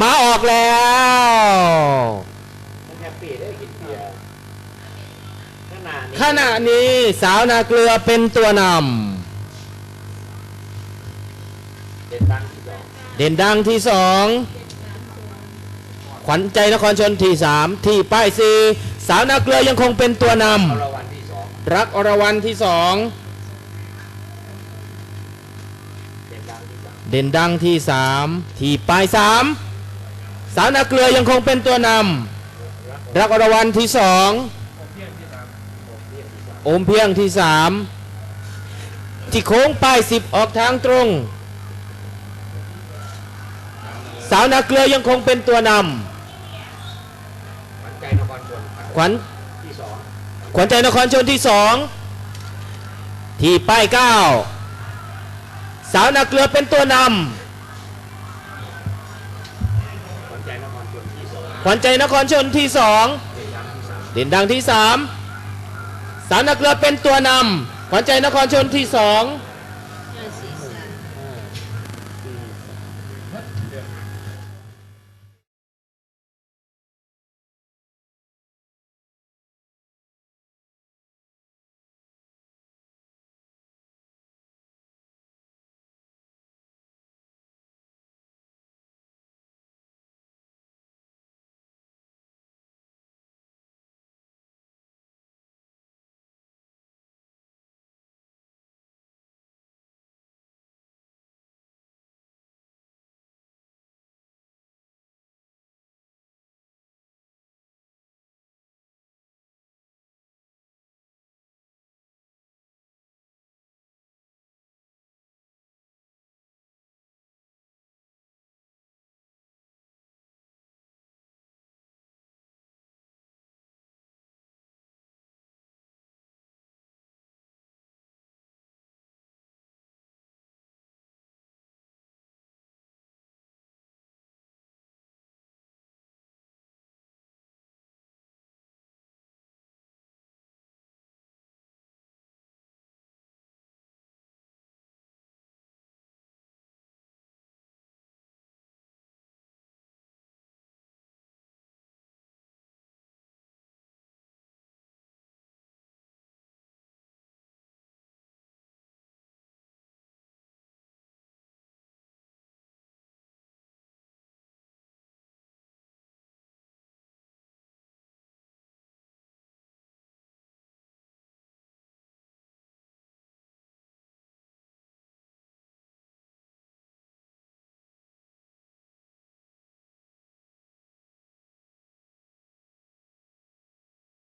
มาออกแล้วขนาดนี้ขณะนี้สาวนาเกลือเป็นตัวนำเด่นดังที่สองขวัญใจนครชนที่สามที่ป้ายสี่สาวนาเกลือยังคงเป็นตัวนำรักอรวรรณที่สอง เด่นดังที่สามที่ป้ายสามสาวนาเกลือยังคงเป็นตัวนำรักอรวรรณที่สองโอมเพียงที่สามที่โค้งป้ายสิบออกทางตรง สาวนาเกลือยังคงเป็นตัวนขวัญใจนครชนำขวัญขวัญใจนครชนที่สองที่ป้ายเก้า สาวนาเกลือเป็นตัวนำขวัญใจนครชนที่สองเด่นดังที่สามสาวนาเกลือเป็นตัวนำขวัญใจนครชนที่สอง